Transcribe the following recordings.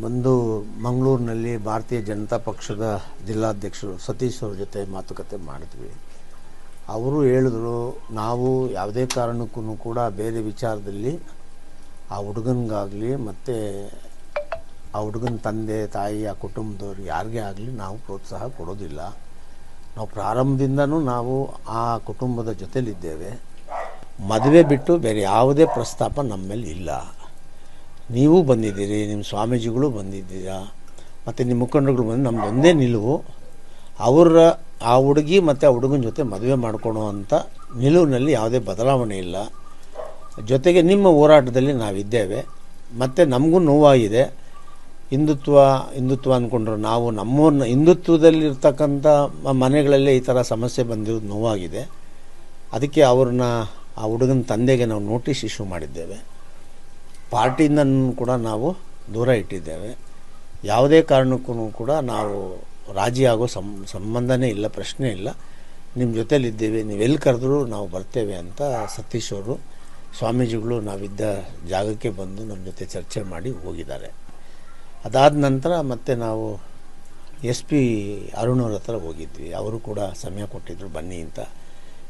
ಬಂದು ಮಂಗಳೂರಿನಲ್ಲಿ ಭಾರತೀಯ ಜನತಾ ಪಕ್ಷದ ಜಿಲ್ಲಾಧ್ಯಕ್ಷರು ಸತೀಶ್ ಅವ್ರ ಜೊತೆ ಮಾತುಕತೆ ಮಾಡಿದ್ವಿ. ಅವರು ಹೇಳಿದ್ರು, ನಾವು ಯಾವುದೇ ಕಾರಣಕ್ಕೂ ಕೂಡ ಬೇರೆ ವಿಚಾರದಲ್ಲಿ ಆ ಹುಡುಗನಿಗಾಗಲಿ ಮತ್ತು ಆ ಹುಡುಗನ ತಂದೆ, ತಾಯಿ, ಆ ಕುಟುಂಬದವ್ರು ಯಾರಿಗೇ ಆಗಲಿ ನಾವು ಪ್ರೋತ್ಸಾಹ ಕೊಡೋದಿಲ್ಲ. ನಾವು ಪ್ರಾರಂಭದಿಂದನೂ ನಾವು ಆ ಕುಟುಂಬದ ಜೊತೆಲಿದ್ದೇವೆ. ಮದುವೆ ಬಿಟ್ಟು ಬೇರೆ ಯಾವುದೇ ಪ್ರಸ್ತಾಪ ನಮ್ಮಲ್ಲಿ ಮೇಲೆ ಇಲ್ಲ. ನೀವು ಬಂದಿದ್ದೀರಿ, ನಿಮ್ಮ ಸ್ವಾಮೀಜಿಗಳು ಬಂದಿದ್ದೀರಾ? ಮತ್ತು ನಿಮ್ಮ ಮುಖಂಡರುಗಳು ಬಂದು ನಮ್ದು ಒಂದೇ ನಿಲುವು, ಅವರ ಆ ಹುಡುಗಿ ಮತ್ತು ಆ ಹುಡುಗನ ಜೊತೆ ಮದುವೆ ಮಾಡ್ಕೊಳೋ ಅಂಥ ನಿಲುವಿನಲ್ಲಿ ಯಾವುದೇ ಬದಲಾವಣೆ ಇಲ್ಲ. ಜೊತೆಗೆ ನಿಮ್ಮ ಹೋರಾಟದಲ್ಲಿ ನಾವಿದ್ದೇವೆ. ಮತ್ತು ನಮಗೂ ನೋವಾಗಿದೆ. ಹಿಂದುತ್ವ ಹಿಂದುತ್ವ ಅಂದ್ಕೊಂಡ್ರು ನಾವು ನಮ್ಮೂರನ್ನ ಹಿಂದುತ್ವದಲ್ಲಿರ್ತಕ್ಕಂಥ ಮನೆಗಳಲ್ಲೇ ಈ ಥರ ಸಮಸ್ಯೆ ಬಂದಿರೋದು ನೋವಾಗಿದೆ. ಅದಕ್ಕೆ ಅವ್ರನ್ನ, ಆ ಹುಡುಗನ ತಂದೆಗೆ ನಾವು ನೋಟಿಸ್ ಇಶ್ಯೂ ಮಾಡಿದ್ದೇವೆ. ಪಾರ್ಟಿಯಿಂದ ಕೂಡ ನಾವು ದೂರ ಇಟ್ಟಿದ್ದೇವೆ. ಯಾವುದೇ ಕಾರಣಕ್ಕೂ ಕೂಡ ನಾವು ರಾಜಿಯಾಗೋ ಆಗೋ ಸಂ, ಸಂಬಂಧನೇ ಇಲ್ಲ, ಪ್ರಶ್ನೆ ಇಲ್ಲ. ನಿಮ್ಮ ಜೊತೆಯಲ್ಲಿದ್ದೇವೆ ನೀವು ಎಲ್ಲಿ ಕರೆದ್ರೂ ನಾವು ಬರ್ತೇವೆ ಅಂತ ಸತೀಶ್ ಅವರು, ಸ್ವಾಮೀಜಿಗಳು ನಾವಿದ್ದ ಜಾಗಕ್ಕೆ ಬಂದು ನಮ್ಮ ಜೊತೆ ಚರ್ಚೆ ಮಾಡಿ ಹೋಗಿದ್ದಾರೆ. ಅದಾದ ನಂತರ ಮತ್ತೆ ನಾವು ಎಸ್ ಪಿ ಅರುಣ್ ಅವ್ರ ಹತ್ರ ಹೋಗಿದ್ವಿ. ಅವರು ಕೂಡ ಸಮಯ ಕೊಟ್ಟಿದ್ದರು ಬನ್ನಿ ಅಂತ.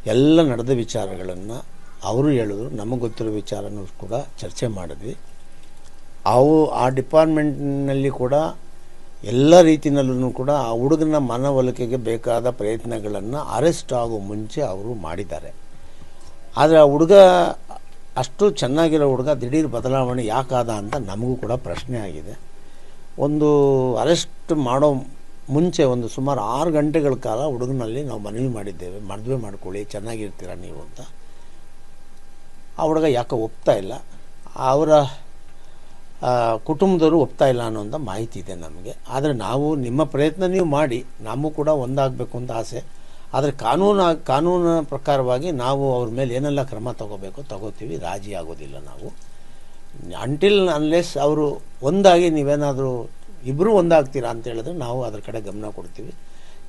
ಎಲ್ಲ ನಡೆದ ವಿಚಾರಗಳನ್ನು ಅವರು ಹೇಳಿದ್ರು, ನಮಗೆ ಗೊತ್ತಿರೋ ವಿಚಾರನೂ ಕೂಡ ಚರ್ಚೆ ಮಾಡಿದ್ವಿ. ಅವು ಆ ಡಿಪಾರ್ಟ್ಮೆಂಟ್ನಲ್ಲಿ ಕೂಡ ಎಲ್ಲ ರೀತಿಯಲ್ಲೂ ಕೂಡ ಆ ಹುಡುಗನ ಮನವೊಲಿಕೆಗೆ ಬೇಕಾದ ಪ್ರಯತ್ನಗಳನ್ನು ಅರೆಸ್ಟ್ ಆಗೋ ಮುಂಚೆ ಅವರು ಮಾಡಿದ್ದಾರೆ. ಆದರೆ ಆ ಹುಡುಗ, ಅಷ್ಟು ಚೆನ್ನಾಗಿರೋ ಹುಡುಗ, ದಿಢೀರ್ ಬದಲಾವಣೆ ಯಾಕಾದ ಅಂತ ನಮಗೂ ಕೂಡ ಪ್ರಶ್ನೆ ಆಗಿದೆ. ಒಂದು ಅರೆಸ್ಟ್ ಮಾಡೋ ಮುಂಚೆ ಒಂದು ಸುಮಾರು ಆರು ಗಂಟೆಗಳ ಕಾಲ ಹುಡುಗನಲ್ಲಿ ನಾವು ಮನವಿ ಮಾಡಿದ್ದೇವೆ, ಮದುವೆ ಮಾಡ್ಕೊಳ್ಳಿ, ಚೆನ್ನಾಗಿರ್ತೀರ ನೀವು ಅಂತ. ಆ ಹುಡುಗ ಯಾಕೆ ಒಪ್ತಾ ಇಲ್ಲ. ಅವರ ಕುಟುಂಬದವರು ಒಪ್ತಾ ಇಲ್ಲ ಅನ್ನೋಂಥ ಮಾಹಿತಿ ಇದೆ ನಮಗೆ. ಆದರೆ ನಾವು ನಿಮ್ಮ ಪ್ರಯತ್ನ ನೀವು ಮಾಡಿ, ನಮಗೂ ಕೂಡ ಒಂದಾಗಬೇಕು ಅಂತ ಆಸೆ. ಆದರೆ ಕಾನೂನು ಕಾನೂನು ಪ್ರಕಾರವಾಗಿ ನಾವು ಅವ್ರ ಮೇಲೆ ಏನೆಲ್ಲ ಕ್ರಮ ತಗೋಬೇಕು ತಗೋತೀವಿ, ರಾಜಿ ಆಗೋದಿಲ್ಲ ನಾವು. ಅಂಟಿಲ್ ಅನ್ಲೆಸ್ ಅವರು ಒಂದಾಗಿ ನೀವೇನಾದರೂ ಇಬ್ಬರು ಒಂದಾಗ್ತೀರಾ ಅಂತ ಹೇಳಿದ್ರೆ ನಾವು ಅದ್ರ ಕಡೆ ಗಮನ ಕೊಡ್ತೀವಿ.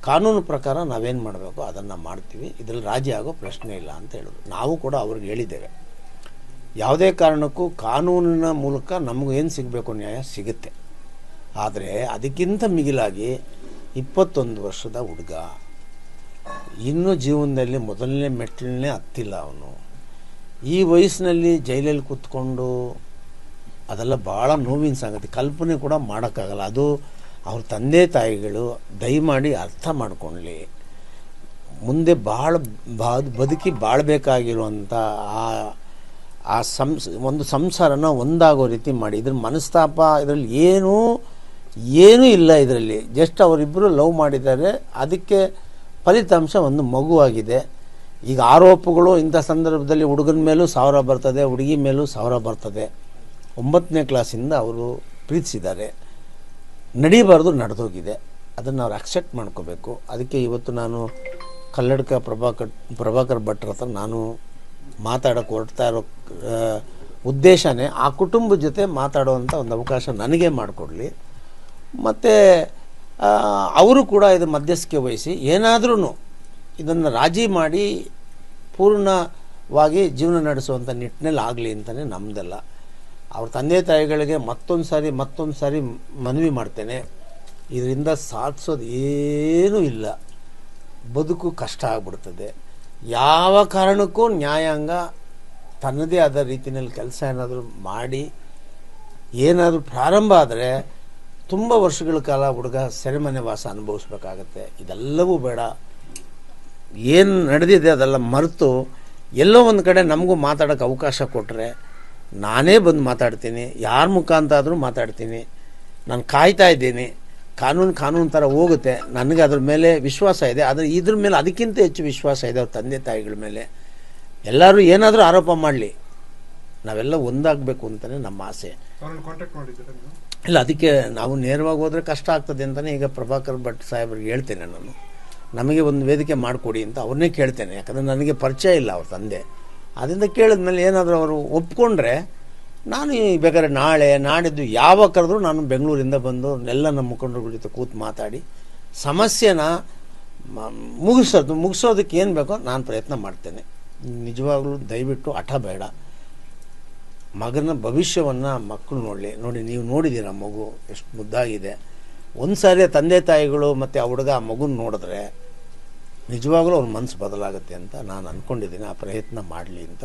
ಕಾನೂನು ಪ್ರಕಾರ ನಾವೇನು ಮಾಡಬೇಕು ಅದನ್ನು ಮಾಡ್ತೀವಿ. ಇದರಲ್ಲಿ ರಾಜಿ ಆಗೋ ಪ್ರಶ್ನೆ ಇಲ್ಲ ಅಂತ ಹೇಳಿದ್ರು. ನಾವು ಕೂಡ ಅವ್ರಿಗೆ ಹೇಳಿದ್ದೇವೆ. ಯಾವುದೇ ಕಾರಣಕ್ಕೂ ಕಾನೂನಿನ ಮೂಲಕ ನಮಗೂ ಏನು ಸಿಗಬೇಕು ನ್ಯಾಯ ಸಿಗುತ್ತೆ. ಆದರೆ ಅದಕ್ಕಿಂತ ಮಿಗಿಲಾಗಿ ಇಪ್ಪತ್ತೊಂದು ವರ್ಷದ ಹುಡುಗ ಇನ್ನೂ ಜೀವನದಲ್ಲಿ ಮೊದಲನೇ ಮೆಟ್ಟಿಲನ್ನೇ ಹತ್ತಿಲ್ಲ ಅವನು. ಈ ವಯಸ್ಸಿನಲ್ಲಿ ಜೈಲಲ್ಲಿ ಕೂತ್ಕೊಂಡು ಅದೆಲ್ಲ ಭಾಳ ನೋವಿನ ಸಂಗತಿ. ಕಲ್ಪನೆ ಕೂಡ ಮಾಡೋಕ್ಕಾಗಲ್ಲ. ಅದು ಅವ್ರ ತಂದೆ ತಾಯಿಗಳು ದಯಮಾಡಿ ಅರ್ಥ ಮಾಡ್ಕೊಳ್ಳಿ. ಮುಂದೆ ಭಾಳ ಬಾ, ಬದುಕಿ ಬಾಳಬೇಕಾಗಿರುವಂಥ ಆ ಆ ಸಂಸ್, ಒಂದು ಸಂಸಾರನ ಒಂದಾಗೋ ರೀತಿ ಮಾಡಿ. ಇದ್ರ ಮನಸ್ತಾಪ ಇದರಲ್ಲಿ ಏನೂ ಏನೂ ಇಲ್ಲ ಇದರಲ್ಲಿ. ಜಸ್ಟ್ ಅವರಿಬ್ಬರು ಲವ್ ಮಾಡಿದ್ದಾರೆ. ಅದಕ್ಕೆ ಫಲಿತಾಂಶ ಒಂದು ಮಗುವಾಗಿದೆ. ಈಗ ಆರೋಪಗಳು ಇಂಥ ಸಂದರ್ಭದಲ್ಲಿ ಹುಡುಗನ ಮೇಲೂ ಸಾವಿರ ಬರ್ತದೆ, ಹುಡುಗಿ ಮೇಲೂ ಸಾವಿರ ಬರ್ತದೆ. ಒಂಬತ್ತನೇ ಕ್ಲಾಸಿಂದ ಅವರು ಪ್ರೀತಿಸಿದ್ದಾರೆ. ನಡೀಬಾರ್ದು, ನಡೆದೋಗಿದೆ. ಅದನ್ನು ಅವ್ರು ಅಕ್ಸೆಪ್ಟ್ ಮಾಡ್ಕೋಬೇಕು. ಅದಕ್ಕೆ ಇವತ್ತು ನಾನು ಕಲ್ಲಡ್ಕ ಪ್ರಭಾಕರ್ ಪ್ರಭಾಕರ್ ಭಟ್ರ ಹತ್ರ ನಾನು ಮಾತಾಡೋಕ್ಕೆ ಹೊರಡ್ತಾ ಇರೋ ಉದ್ದೇಶನೇ ಆ ಕುಟುಂಬದ ಜೊತೆ ಮಾತಾಡುವಂಥ ಒಂದು ಅವಕಾಶ ನನಗೆ ಮಾಡಿಕೊಡಲಿ. ಮತ್ತು ಅವರು ಕೂಡ ಇದು ಮಧ್ಯಸ್ಥಿಕೆ ವಹಿಸಿ ಏನಾದ್ರೂ ಇದನ್ನು ರಾಜಿ ಮಾಡಿ ಪೂರ್ಣವಾಗಿ ಜೀವನ ನಡೆಸುವಂಥ ನಿಟ್ಟಿನಲ್ಲಿ ಆಗಲಿ ಅಂತಲೇ ನಮ್ಮದೆಲ್ಲ ಅವ್ರ ತಂದೆ ತಾಯಿಗಳಿಗೆ ಮತ್ತೊಂದು ಸಾರಿ ಮತ್ತೊಂದು ಸಾರಿ ಮನವಿ ಮಾಡ್ತೇನೆ. ಇದರಿಂದ ಸಾಧಿಸೋದು ಏನೂ ಇಲ್ಲ. ಬದುಕು ಕಷ್ಟ ಆಗ್ಬಿಡ್ತದೆ. ಯಾವ ಕಾರಣಕ್ಕೂ ನ್ಯಾಯಾಂಗ ತನ್ನದೇ ಆದ ರೀತಿಯಲ್ಲಿ ಕೆಲಸ ಏನಾದರೂ ಮಾಡಿ, ಏನಾದರೂ ಪ್ರಾರಂಭ ಆದರೆ ತುಂಬ ವರ್ಷಗಳ ಕಾಲ ಹುಡುಗ ಸೆರೆಮನೆ ವಾಸ ಅನುಭವಿಸ್ಬೇಕಾಗತ್ತೆ. ಇದೆಲ್ಲವೂ ಬೇಡ. ಏನು ನಡೆದಿದೆ ಅದೆಲ್ಲ ಮರೆತು ಎಲ್ಲೋ ಒಂದು ಕಡೆ ನಮಗೂ ಮಾತಾಡೋಕ್ಕೆ ಅವಕಾಶ ಕೊಟ್ಟರೆ ನಾನೇ ಬಂದು ಮಾತಾಡ್ತೀನಿ, ಯಾರ ಮುಖಾಂತ ಆದರೂ ಮಾತಾಡ್ತೀನಿ, ನಾನು ಕಾಯ್ತಾ ಇದ್ದೀನಿ. ಕಾನೂನು ಕಾನೂನು ಥರ ಹೋಗುತ್ತೆ. ನನಗೆ ಅದ್ರ ಮೇಲೆ ವಿಶ್ವಾಸ ಇದೆ. ಆದರೆ ಇದ್ರ ಮೇಲೆ ಅದಕ್ಕಿಂತ ಹೆಚ್ಚು ವಿಶ್ವಾಸ ಇದೆ ಅವ್ರ ತಂದೆ ತಾಯಿಗಳ ಮೇಲೆ. ಎಲ್ಲರೂ ಏನಾದರೂ ಆರೋಪ ಮಾಡಲಿ. ನಾವೆಲ್ಲ ಒಂದಾಗಬೇಕು ಅಂತಲೇ ನಮ್ಮ ಆಸೆ. ಇಲ್ಲ ಅದಕ್ಕೆ ನಾವು ನೇರವಾಗಿ ಹೋದರೆ ಕಷ್ಟ ಆಗ್ತದೆ ಅಂತಲೇ ಈಗ ಪ್ರಭಾಕರ್ ಭಟ್ ಸಾಹೇಬ್ರಿಗೆ ಹೇಳ್ತೇನೆ ನಾನು. ನಮಗೆ ಒಂದು ವೇದಿಕೆ ಮಾಡಿಕೊಡಿ ಅಂತ ಅವ್ರನ್ನೇ ಕೇಳ್ತೇನೆ. ಯಾಕಂದರೆ ನನಗೆ ಪರಿಚಯ ಇಲ್ಲ ಅವ್ರ ತಂದೆ. ಅದರಿಂದ ಕೇಳಿದ್ಮೇಲೆ ಏನಾದರೂ ಅವರು ಒಪ್ಕೊಂಡ್ರೆ ನಾನು ಬೇಕಾದ್ರೆ ನಾಳೆ, ನಾಡಿದ್ದು ಯಾವ ಕರೆದ್ರೂ ನಾನು ಬೆಂಗಳೂರಿಂದ ಬಂದು ಎಲ್ಲ ನಮ್ಮ ಮುಖಂಡರುಗಳ ಜೊತೆ ಕೂತು ಮಾತಾಡಿ ಸಮಸ್ಯೆನ ಮುಗಿಸೋದು, ಮುಗಿಸೋದಕ್ಕೆ ಏನು ಬೇಕೋ ನಾನು ಪ್ರಯತ್ನ ಮಾಡ್ತೇನೆ. ನಿಜವಾಗ್ಲೂ ದಯವಿಟ್ಟು ಹಠ ಬೇಡ. ಮಗನ ಭವಿಷ್ಯವನ್ನು ಮಕ್ಕಳು ನೋಡಲಿ. ನೋಡಿ, ನೀವು ನೋಡಿದ್ದೀರ ಮಗು, ಎಷ್ಟು ಮುದ್ದಾಗಿದೆ. ಒಂದು ಸಾರಿ ತಂದೆ ತಾಯಿಗಳು ಮತ್ತು ಆ ಹುಡುಗ ಆ ಮಗುನ ನೋಡಿದ್ರೆ ನಿಜವಾಗ್ಲೂ ಅವ್ರ ಮನಸ್ಸು ಬದಲಾಗುತ್ತೆ ಅಂತ ನಾನು ಅಂದ್ಕೊಂಡಿದ್ದೀನಿ ಆ ಪ್ರಯತ್ನ ಮಾಡಲಿ ಅಂತ